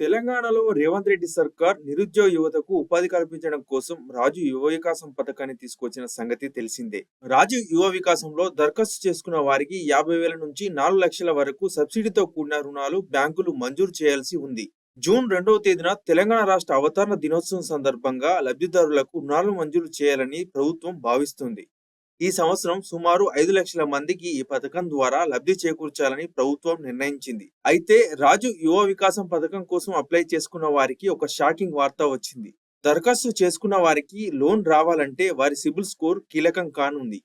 తెలంగాణలో రేవంత్ రెడ్డి సర్కార్ నిరుద్యోగ యువతకు ఉపాధి కల్పించడం కోసం రాజు యువ వికాసం పథకాన్ని తీసుకొచ్చిన సంగతి తెలిసిందే. రాజు యువ వికాసంలో దరఖాస్తు చేసుకున్న వారికి యాభై వేల నుంచి నాలుగు లక్షల వరకు సబ్సిడీతో కూడిన రుణాలు బ్యాంకులు మంజూరు చేయాల్సి ఉంది. జూన్ రెండవ తేదీన తెలంగాణ రాష్ట్ర అవతరణ దినోత్సవం సందర్భంగా లబ్ధిదారులకు రుణాలు మంజూరు చేయాలని ప్రభుత్వం భావిస్తుంది. ఈ సంవత్సరం సుమారు ఐదు లక్షల మందికి ఈ పథకం ద్వారా లబ్ధి చేకూర్చాలని ప్రభుత్వం నిర్ణయించింది. అయితే రాజు యువ వికాసం పథకం కోసం అప్లై చేసుకున్న వారికి ఒక షాకింగ్ వార్త వచ్చింది. దరఖాస్తు చేసుకున్న వారికి లోన్ రావాలంటే వారి సిబిల్ స్కోర్ కీలకం కానుంది.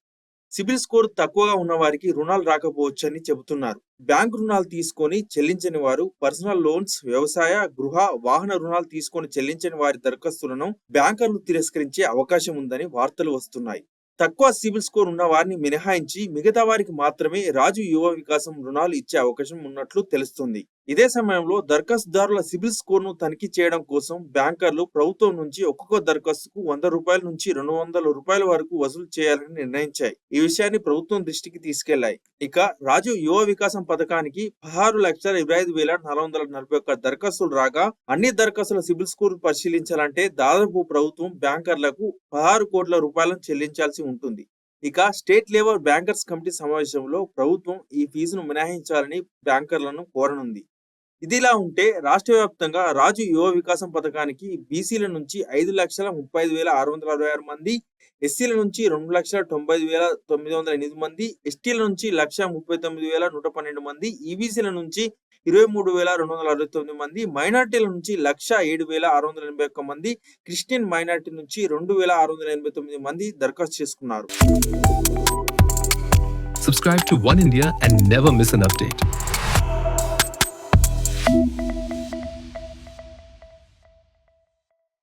సిబిల్ స్కోర్ తక్కువగా ఉన్న వారికి రుణాలు రాకపోవచ్చని చెబుతున్నారు. బ్యాంక్ రుణాలు తీసుకొని చెల్లించని వారు పర్సనల్ లోన్స్ వ్యవసాయ గృహ వాహన రుణాలు తీసుకొని చెల్లించని వారి దరఖాస్తులను బ్యాంకర్లు తిరస్కరించే అవకాశం ఉందని వార్తలు వస్తున్నాయి. తక్కువ సిబిల్ స్కోర్ ఉన్న వారిని మినహాయించి మిగతా వారికి మాత్రమే రాజు యువ వికాసం రుణాలు ఇచ్చే అవకాశం ఉన్నట్లు తెలుస్తుంది. ఇదే సమయంలో దరఖాస్తుదారుల సిబిల్ స్కోర్ను తనిఖీ చేయడం కోసం బ్యాంకర్లు ప్రభుత్వం నుంచి ఒక్కొక్క దరఖాస్తుకు వంద రూపాయల నుంచి రెండు వందల రూపాయల వరకు వసూలు చేయాలని నిర్ణయించాయి. ఈ విషయాన్ని ప్రభుత్వం దృష్టికి తీసుకెళ్ళాయి. ఇక రాజు యువ వికాసం పథకానికి పదహారు లక్షల ఇరవై ఐదు వేల నాలుగు వందల నలభై ఒక్క దరఖాస్తులు రాగా అన్ని దరఖాస్తుల సిబిల్ స్కోర్ పరిశీలించాలంటే దాదాపు ప్రభుత్వం బ్యాంకర్లకు పదహారు కోట్ల రూపాయలను చెల్లించాల్సి ఉంటుంది. ఇక స్టేట్ లెవెల్ బ్యాంకర్స్ కమిటీ సమావేశంలో ప్రభుత్వం ఈ ఫీజును మినహాయించాలని బ్యాంకర్లను కోరనుంది. ఇదిలా ఉంటే రాష్ట్ర వ్యాప్తంగా రాజు యువ వికాసం పథకానికి బీసీల నుంచి ఐదు లక్షల ముప్పై ఐదు వేల ఆరు వందల అరవై ఆరు మంది ఎస్సీల నుంచి రెండు లక్షల తొంభై ఐదు వేల తొమ్మిది వందల ఎనిమిది మంది ఎస్టీల నుంచి లక్ష ముప్పై తొమ్మిది వేల నూట పన్నెండు మంది ఈబీసీల నుంచి ఇరవై మూడు వేల రెండు వందల అరవై తొమ్మిది మంది మైనార్టీల నుంచి లక్ష ఏడు వేల ఆరు వందల ఎనభై ఒక్క మంది క్రిస్టియన్ మైనార్టీ నుంచి రెండు వేల ఆరు వందల ఎనభై తొమ్మిది మంది దరఖాస్తు చేసుకున్నారు Subscribe to One India and never miss an update.